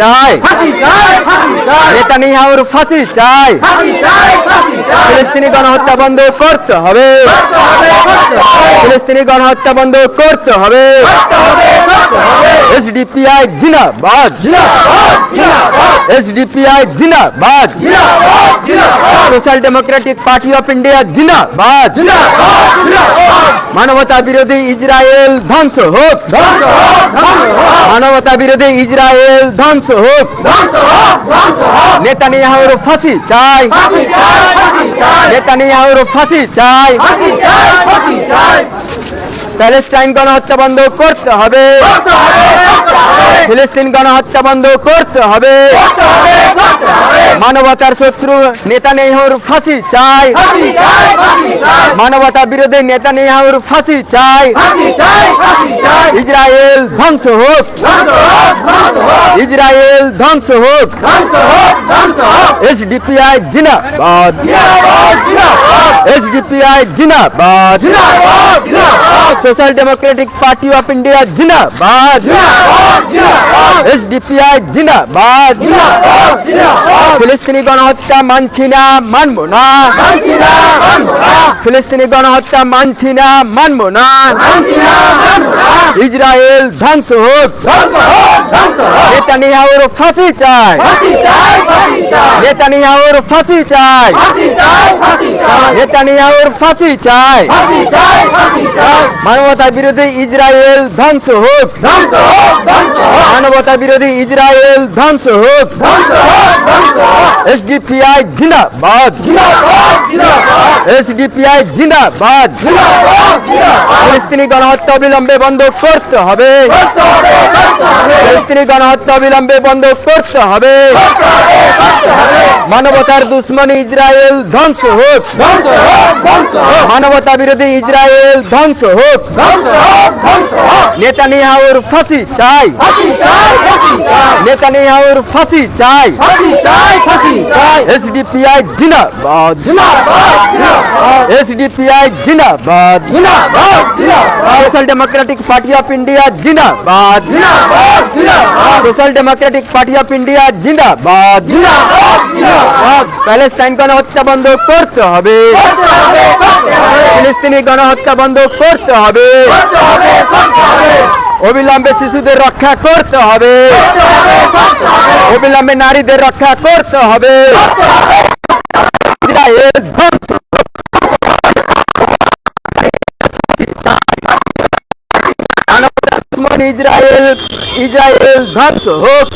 চাই। নেতানিয়াহুর ফাঁসি চাই। ফিলিস্তিনি গণহত্যা বন্ধ করতে হবে। ফিলিস্তিনি গণহত্যা বন্ধ করতে হবে। এসডিপিআই জিনাবাদ SDPI জিনাবাদ social democratic party of India জিনাবাদ মানবতা বিরোধী ইসরায়েল ধ্বংস হোক। মানবতা বিরোধী ইসরায়েল ধ্বংস হোক। নেতানিয়াহুর ফাঁসি চাই। নেতানিয়াহুর ফাঁসি চাই। প্যালেস্টাইন গণহত্যা বন্ধ করতে হবে। ফিলিস্তিন গণহত্যা বন্ধ করতে হবে। মানবতার শত্রু নেতানিয়াহুর ফাঁসি চাই। মানবতা বিরোধী নেতানিয়াহুর ফাঁসি চাই। ইসরায়েল ধ্বংস হোক। ইসরায়েল ধ্বংস হোক। এসডিপিআই জিনাবাদ SDPI জিনাবাদ social democratic party of India জিনাবাদ SDPI জিনাবাদ ফিলিস্তিনি গণহত্যা মানছি না মানবো না। ফিলিস্তিনি গণহত্যা মানছি না মানবো না। ইসরায়েল ধ্বংস হোক। নেতানিয়াহুর ফাঁসি চাই। নেতানিয়াহুর ফাঁসি চাই। নেতানিয়াহুর ফাঁসি চাই। মানবতা বিরোধী ইসরায়েল ধ্বংস হোক। মানবতা বিরোধী ইসরায়েল ধ্বংস হোক। এসডিপিআই জিন্দাবাদ। এসডিপিআই জিন্দাবাদ। ফিলিস্তিনি গণহত্যা অবিলম্বে বন্ধ করতে হবে। ফিলিস্তিনি গণহত্যা অবিলম্বে বন্ধ করতে হবে। মানবতার দুশ্মনী ইসরায়েল ধ্বংস হোক। মানবতা বিরোধী ইসরায়েল ধ্বংস হোক। নেতানিয়াহুর ফাঁসি চাই। নেতানিয়াহুর ফাঁসি চাই। এসডিপিআই জিন্দাবাদ। এসডিপিআই জিন্দাবাদ। Social democratic party of India জিন্দাবাদ। Social democratic party of India জিন্দাবাদ। প্যালেস্টাইন গণহত্যা বন্ধ করতে হবে। ফিলিস্তিনি গণহত্যা বন্ধ করতে হবে। অবিলম্বে শিশুদের রক্ষা করতে হবে। অবিলম্বে নারীদের রক্ষা করতে হবে। দুশ্মন ইসরায়েল ইসরায়েল ধ্বংস হোক